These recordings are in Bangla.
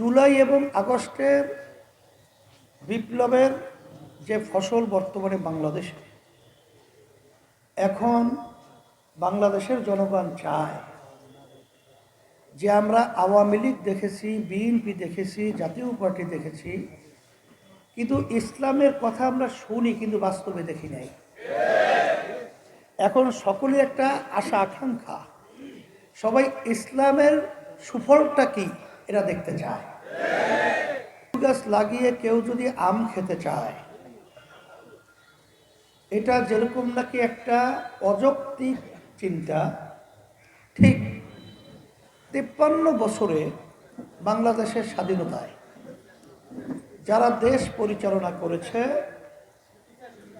জুলাই এবং আগস্টের বিপ্লবের যে ফসল বর্তমানে বাংলাদেশে, এখন বাংলাদেশের জনগণ চায় যে আমরা আওয়ামী লীগ দেখেছি, বিএনপি দেখেছি, জাতীয় পার্টি দেখেছি, কিন্তু ইসলামের কথা আমরা শুনি কিন্তু বাস্তবে দেখি নাই। এখন সকলে একটা আশা, আকাঙ্ক্ষা, সবাই ইসলামের সুফলটা কি এরা দেখতে চায়। গাছ লাগিয়ে কেউ যদি আম খেতে চায়, এটা যেরকম নাকি একটা অযৌক্তিক চিন্তা, ঠিক তিপ্পান্ন বছরে বাংলাদেশের স্বাধীনতায় যারা দেশ পরিচালনা করেছে,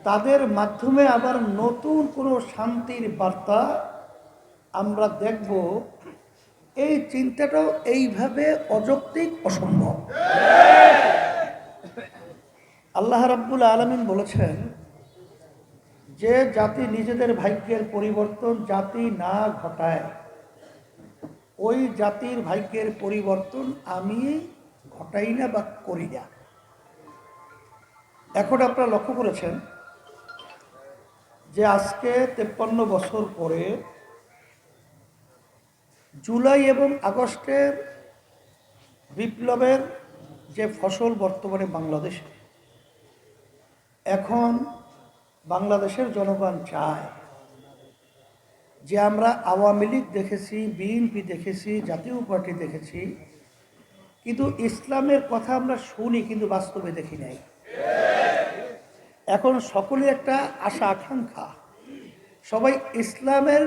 তাদের মাধ্যমে আবার নতুন কোনো শান্তির বার্তা আমরা দেখব এই চিন্তাটাও এইভাবে অযৌক্তিক অসম্ভব। আল্লাহ রাব্বুল আলমিন বলেছেন যে জাতি নিজেদের ভাগ্যের পরিবর্তন জাতি না ঘটায়, ওই জাতির ভাগ্যের পরিবর্তন আমি ঘটাই না বা করি না। এখন আপনারা লক্ষ্য করেছেন যে আজকে তেপ্পান্ন বছর পরে জুলাই এবং আগস্টের বিপ্লবের যে ফসল বর্তমানে বাংলাদেশে, এখন বাংলাদেশের জনগণ চায় যে আমরা আওয়ামী লীগ দেখেছি, বিএনপি দেখেছি, জাতীয় পার্টি দেখেছি, কিন্তু ইসলামের কথা আমরা শুনি কিন্তু বাস্তবে দেখি নাই। এখন সকলে একটা আশা আকাঙ্ক্ষা সবাই ইসলামের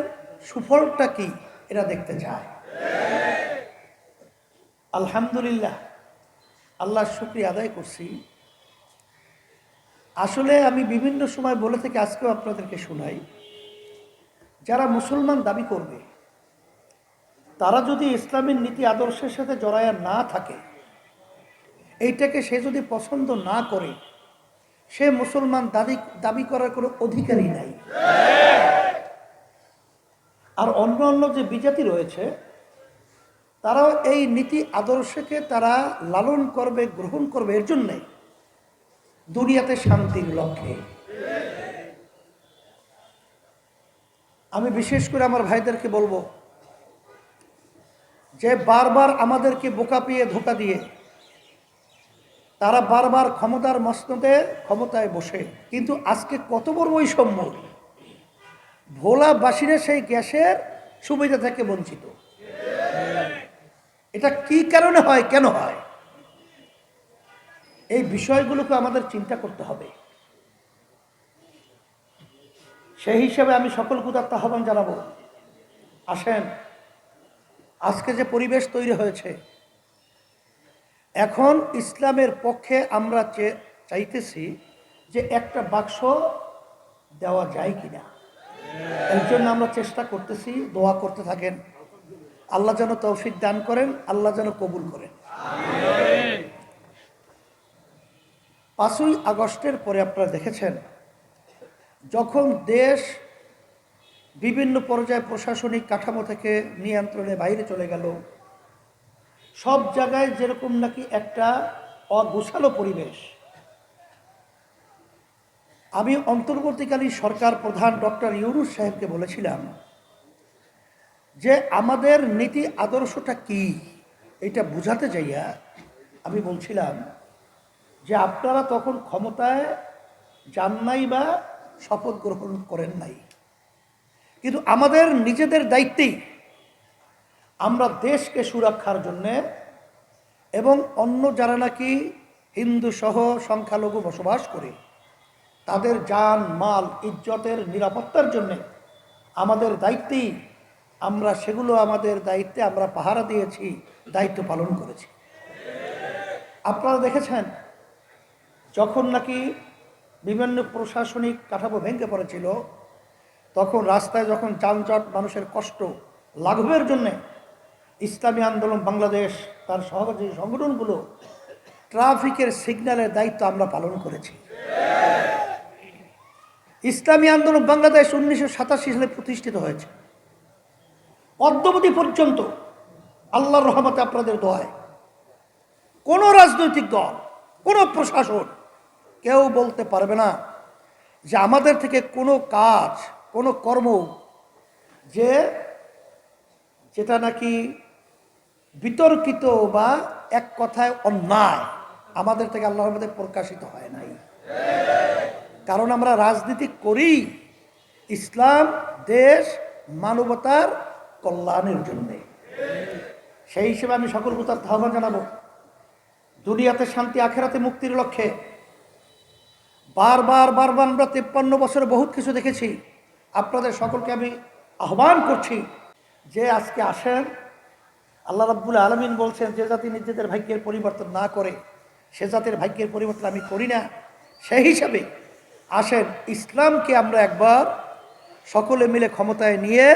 সুফলটা কি? এটা দেখতে চায়। আলহামদুলিল্লাহ, আল্লাহর শুক্রিয়া আদায় করছি। আসলে আমি বিভিন্ন সময় বলে থেকে, আজকেও আপনাদেরকে শোনাই, যারা মুসলমান দাবি করবে, তারা যদি ইসলামের নীতি আদর্শের সাথে জড়ায়া না থাকে, এইটাকে সে যদি পছন্দ না করে, সে মুসলমান দাবি দাবি করার কোনো অধিকারই নাই। আর অন্য অন্য যে বিজাতি রয়েছে, তারাও এই নীতি আদর্শকে তারা লালন করবে, গ্রহণ করবে এর জন্যে দুনিয়াতে শান্তির লক্ষ্যে। আমি বিশেষ করে আমার ভাইদেরকে বলব যে বারবার আমাদেরকে বোকা পেয়ে ধোকা দিয়ে তারা বারবার ক্ষমতার মসনদে ক্ষমতায় বসে। কিন্তু আজকে কত বড় বৈষম্য? ভোলাবাসীরা সেই গ্যাসের সুবিধা থেকে বঞ্চিত। এটা কি কারণে হয়, কেন হয়? এই বিষয়গুলোকে আমাদের চিন্তা করতে হবে। সেই হিসাবে আমি সকল কুদার্ত আহ্বান জানাব। আসেন, আজকে যে পরিবেশ তৈরি হয়েছে, এখন ইসলামের পক্ষে আমরা চাইতেছি যে একটা বাক্স দেওয়া যায় কিনা। এর জন্য আমরা চেষ্টা করতেছি, দোয়া করতে থাকেন। আল্লাহ যেন তৌফিক দান করেন, আল্লাহ যেন কবুল করেন। পাঁচই আগস্টের পরে আপনারা দেখেছেন, যখন দেশ বিভিন্ন পর্যায়ে প্রশাসনিক কাঠামো থেকে নিয়ন্ত্রণে বাইরে চলে গেল, সব জায়গায় যেরকম নাকি একটা অগোছালো পরিবেশ আমি অন্তর্বর্তীকালীন সরকার প্রধান ডক্টর ইউরুস সাহেবকে বলেছিলাম যে আমাদের নীতি আদর্শটা কি? এটা বুঝাতে যাইয়া আমি বলছিলাম যে আপনারা তখন ক্ষমতায় যান নাই বা শপথ গ্রহণ করেন নাই। কিন্তু আমাদের নিজেদের দায়িত্বেই আমরা দেশকে সুরক্ষার জন্যে এবং অন্য যারা নাকি হিন্দু সহ সংখ্যালঘু বসবাস করে তাদের যান মাল, ইজ্জতের নিরাপত্তার জন্যে আমাদের দায়িত্বেই আমরা সেগুলো আমাদের দায়িত্বে আমরা পাহারা দিয়েছি, দায়িত্ব পালন করেছি। আপনারা দেখেছেন, যখন নাকি বিভিন্ন প্রশাসনিক কাঠামো ভেঙে পড়েছিল, তখন রাস্তায় যখন যানজট, মানুষের কষ্ট লাঘবের জন্যে ইসলামী আন্দোলন বাংলাদেশ, তার সহযোগী সংগঠনগুলো ট্রাফিকের সিগন্যালের দায়িত্ব আমরা পালন করেছি। ইসলামী আন্দোলন বাংলাদেশ উনিশশো সাতাশি সালে প্রতিষ্ঠিত হয়েছে। অদ্যবধি পর্যন্ত আল্লাহর রহমতে আপনাদের দোয়ায় কোনো রাজনৈতিক দল, কোনো প্রশাসন কেউ বলতে পারবে না যে আমাদের থেকে কোনো কাজ, কোনো কর্ম যে যেটা নাকি বিতর্কিত বা এক কথায় অন্যায়, আমাদের থেকে আল্লাহর মধ্যে প্রকাশিত হয় নাই। কারণ আমরা রাজনীতি করি ইসলাম, দেশ, মানবতার কল্যাণের জন্যে। সেই হিসেবে আমি সকল তার ধারণা জানাব। দুনিয়াতে শান্তি, আখেরাতে মুক্তির লক্ষ্যে। বারবার বারবার আমরা তেপ্পান্ন বছরে বহুত কিছু দেখেছি। আপনাদের সকলকে আমি আহ্বান করছি যে আজকে আসেন। আল্লাহ রাব্বুল আলমিন বলছেন, যে জাতি নিজেদের ভাগ্যের পরিবর্তন না করে, সে জাতির ভাগ্যের পরিবর্তন আমি করি না। সেই হিসাবে আসেন ইসলামকে আমরা একবার সকলে মিলে ক্ষমতায় নিয়ে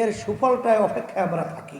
এর সুফলটায় অপেক্ষায় আমরা থাকি।